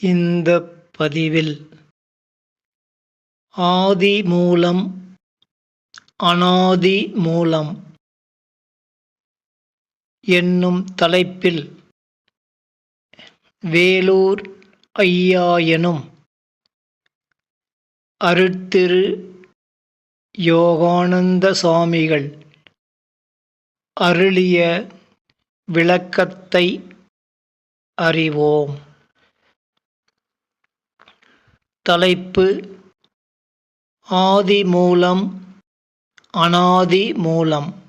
இந்த பதிவில் ஆதி மூலம் அனாதி மூலம் என்னும் தலைப்பில் வேலூர் ஐயா எனும் அருட்திரு யோகானந்த சுவாமிகள் அருளிய விளக்கத்தை அறிவோம். தலைப்பு ஆதி மூலம் அனாதி மூலம்.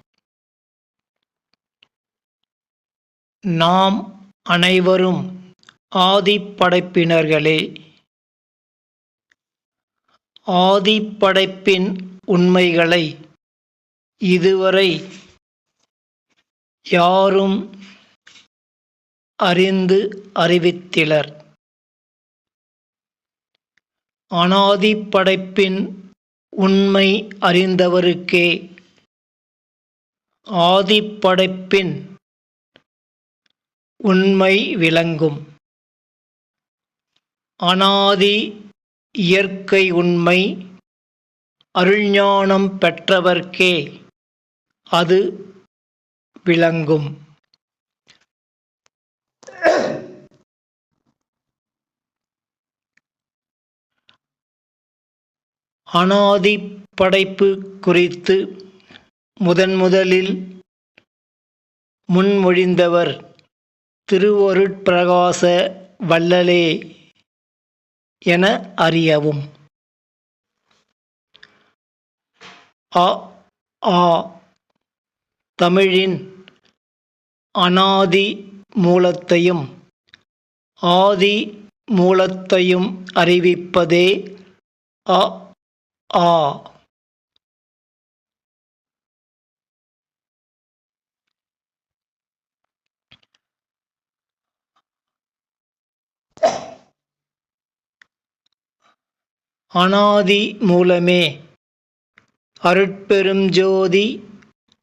நாம் அனைவரும் ஆதிப்படைப்பினர்களே ஆதிப்படைப்பின் உண்மைகளை இதுவரை யாரும் அறிந்து அறிவித்திலர். அனாதிப்படைப்பின் உண்மை அறிந்தவருக்கே. ஆதிப்படைப்பின் உண்மை விளங்கும். அனாதி இயற்கை உண்மை அருள்ஞானம் பெற்றவர்க்கே அது விளங்கும். அனாதி படைப்பு குறித்து முதன் முதலில் முன்மொழிந்தவர் திருவொருட்பிரகாச வள்ளலே என அறியவும். அ ஆ தமிழின் அனாதி மூலத்தையும் ஆதி மூலத்தையும் அறிவிப்பதே அ ஆ. அனாதி மூலமே. அருட்பெரும் ஜோதி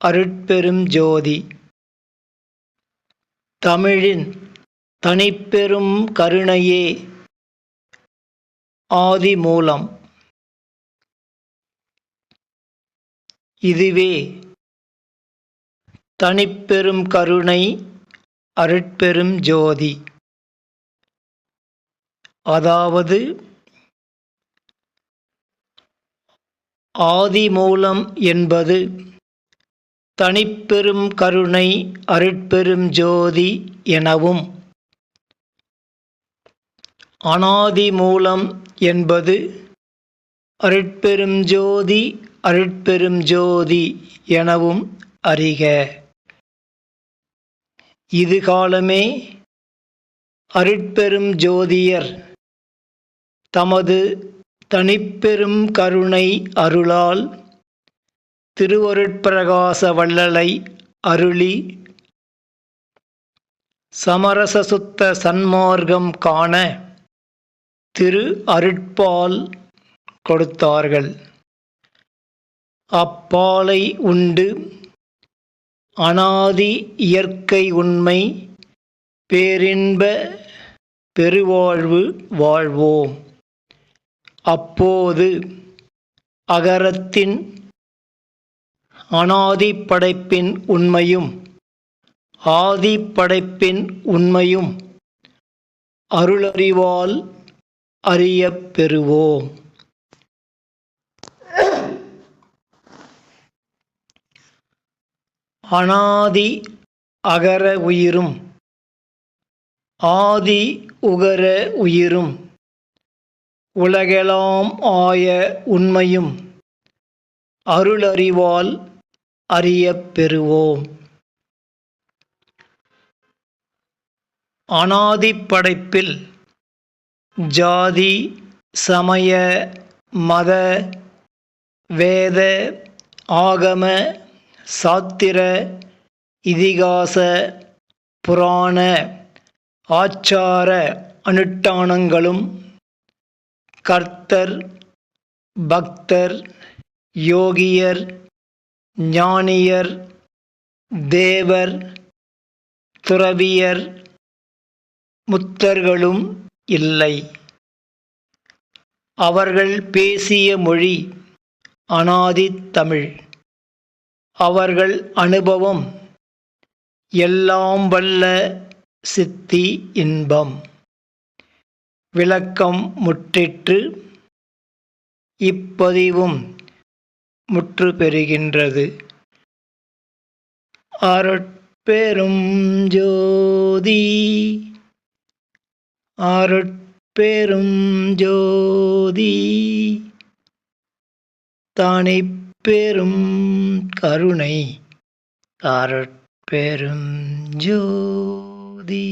அருட்பெரும் ஜோதி. தமிழின் தனிப்பெரும் கருணையே. ஆதி மூலம். இதுவே தனிப்பெரும் கருணை அருட்பெரும் ஜோதி. அதாவது ஆதி மூலம் என்பது தனிப்பெரும் கருணை அருட்பெரும் ஜோதி எனவும் அனாதி மூலம் என்பது அருட்பெரும் ஜோதி அருட்பெரும் ஜோதி எனவும் அறிக. இது காலமே அருட்பெரும் ஜோதியர். தமது தனிப்பெரும் கருணை அருளால் திருவருட்பிரகாச வள்ளலை அருளி சமரசசுத்த சன்மார்க்கம் காண திரு அருட்பால் கொடுத்தார்கள். அப்பாலை உண்டு. அனாதி இயற்கை உண்மை பேரின்ப பெருவாழ்வு வாழ்வோம். அப்போது அகரத்தின் அனாதி படைப்பின் உண்மையும் ஆதி படைப்பின் உண்மையும் அருளறிவால் அறியப் பெறுவோம். அனாதி அகர உயிரும். ஆதி உகர உயிரும். உலகெலாம் ஆய உண்மையும். அருளறிவால் அறியப் பெறுவோம். அனாதி படைப்பில் ஜாதி சமய மத வேத ஆகம சாத்திர இதிகாச புராண ஆச்சார அனுஷ்டானங்களும் கர்த்தர் பக்தர் யோகியர் ஞானியர் தேவர் துறவியர் முத்தர்களும் இல்லை. அவர்கள் பேசிய மொழி அனாதி தமிழ். அவர்கள் அனுபவம். எல்லாம் வல்ல சித்தி இன்பம். விளக்கம் முற்றிற்று. இப்பதிவும் முற்று பெறுகின்றது அருட்பெரும் ஜோதி. அருட்பெரும் ஜோதி. தானே பெரும் கருணை அருட்பெரும் ஜோதி.